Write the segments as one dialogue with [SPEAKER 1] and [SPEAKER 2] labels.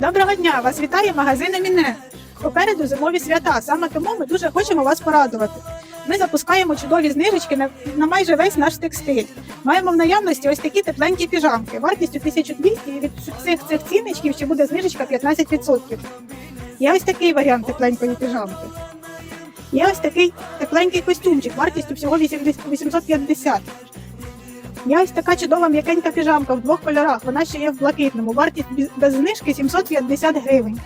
[SPEAKER 1] Доброго дня! Вас вітає магазин Еміне. Попереду зимові свята. Саме тому ми дуже хочемо вас порадувати. Ми запускаємо чудові знижечки на, на майже весь наш текстиль. Маємо в наявності ось такі тепленькі піжамки. Вартістю 1200 і від всіх цих цінничків ще буде знижечка 15%. Є ось такий варіант тепленької піжамки. Є ось такий тепленький костюмчик, вартістю всього 80 850. Є ось така чудова м'якенька піжамка в двох кольорах. Вона ще є в блакитному. Вартість без- знижки 750 гривень.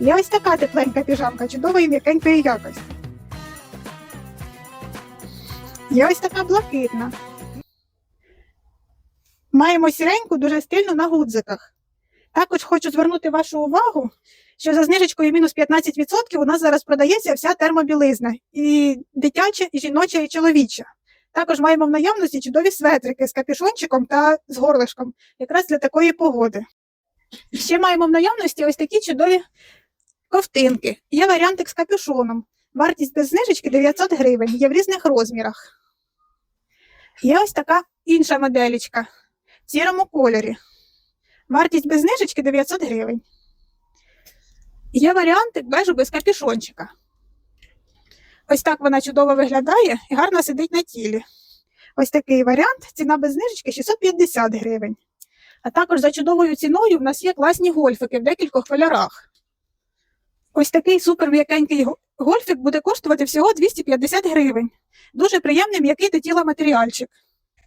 [SPEAKER 1] Є ось така тепленька піжамка, чудової м'якенької якості. Є ось така блакитна. Маємо сіреньку, дуже стильну на гудзиках. Також хочу звернути вашу увагу, що за знижечкою мінус 15% у нас зараз продається вся термобілизна. І дитяча, і жіноча, і чоловіча. Також маємо в наявності чудові светрики з капюшончиком та з горлишком, якраз для такої погоди. Ще маємо в наявності ось такі чудові ковтинки. Є варіантик з капюшоном. Вартість без знижечки 900 гривень, є в різних розмірах. Є ось така інша моделічка в сірому кольорі. Вартість без знижечки 900 гривень. Є варіантик бежу без капюшончика. Ось так вона чудово виглядає і гарно сидить на тілі. Ось такий варіант. Ціна без знижечки 650 гривень. А також за чудовою ціною в нас є класні гольфики в декількох кольорах. Ось такий супер м'якенький го- гольфик буде коштувати всього 250 гривень. Дуже приємний м'який до тіла матеріальчик.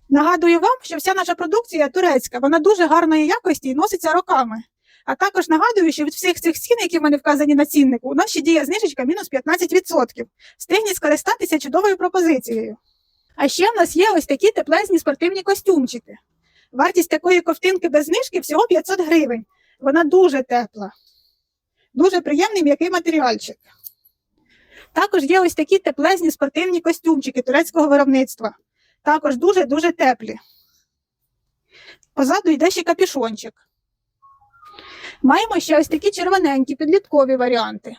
[SPEAKER 1] Нагадую вам, що вся наша продукція турецька, вона дуже гарної якості і носиться роками. А також нагадую, що від всіх цих цін, які в мене вказані на ціннику, у нас ще діє знижечка мінус 15%. Встигніть скористатися чудовою пропозицією. А ще в нас є ось такі теплезні спортивні костюмчики. Вартість такої ковтинки без знижки всього 500 гривень. Вона дуже тепла. Дуже приємний м'який матеріальчик. Також є ось такі теплезні спортивні костюмчики турецького виробництва. Також дуже-дуже теплі. Позаду йде ще капюшончик. Маємо ще ось такі червоненькі підліткові варіанти.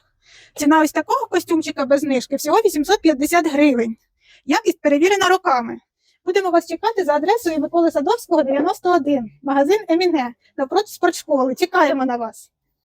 [SPEAKER 1] Ціна ось такого костюмчика без знижки всього 850 гривень. Якість перевірена роками. Будемо вас чекати за адресою Миколи Садовського, 91, магазин Еміне, навпроти спортшколи. Чекаємо на вас.